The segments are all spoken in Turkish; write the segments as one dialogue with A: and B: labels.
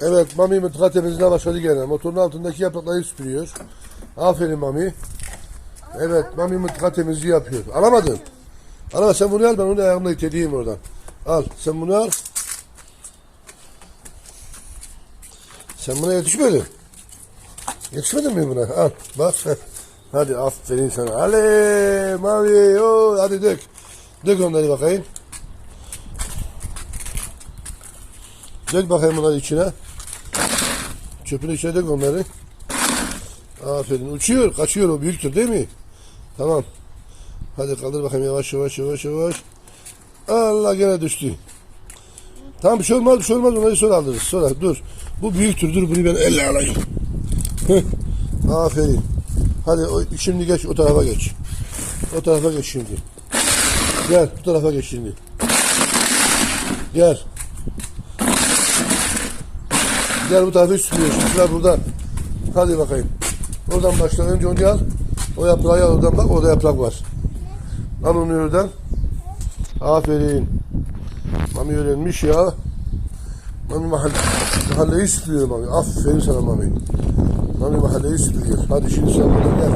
A: Evet Mami mıtıka temizliğine başladı gene. Motorun altındaki yaprakları süpürüyor. Aferin Mami. Evet Mami mıtıka temizliği yapıyor. Alamadın. Alama sen bunu al ben onu ayağımla iteleyeyim oradan. Al sen bunu al. Sen buna yetişmedin. Yetişmedin mi buna? Al bak. Hadi aferin sana. Ale Mami o hadi dök. Dök onları bakayım. Dök bakayım bunları içine. Çöpün içine dök onları. Aferin. Uçuyor. Kaçıyor o. Büyüktür değil mi? Tamam. Hadi kaldır bakayım yavaş yavaş yavaş yavaş. Allah gene düştü. Tamam bir şey olmaz bir şey olmaz. Onları sonra alırız. Sonra dur. Bu büyüktür. Dur bunu ben elle alayım. Aferin. Hadi şimdi geç o tarafa geç. O tarafa geç şimdi. Gel bu tarafa geç şimdi. Gel. Gel bu tarafa sürüyor. Sıra burada. Hadi bakayım. Oradan başla. Önce onu al. O yaprağı al oradan bak. Orada yaprak var. Al onu oradan. Aferin. Mami öğrenmiş ya. Mami mahalle, mahalleyi süpürüyor Mami. Aferin sana Mami. Mami mahalleyi süpürüyor. Hadi şimdi sen buradan gel.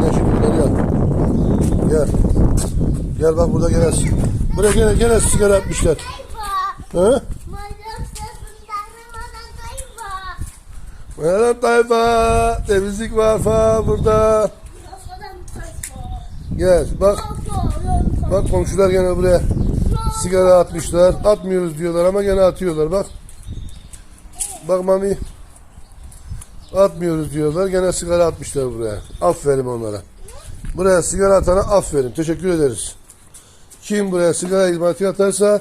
A: Gel şimdi buradan gel. Gel. Gel bak burada gene. Buraya gene, gene sigara atmışlar. Hı? Merhaba tayfa. Temizlik var fa burada. Gel bak. Bak komşular gene buraya sigara atmışlar. Atmıyoruz diyorlar ama gene atıyorlar bak. Bak mami. Atmıyoruz diyorlar. Gene sigara atmışlar buraya. Aferin onlara. Buraya sigara atana aferin. Teşekkür ederiz. Kim buraya sigara hizmeti atarsa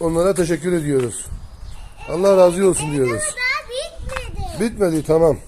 A: onlara teşekkür ediyoruz. Allah razı olsun diyoruz. Bitmedi tamam.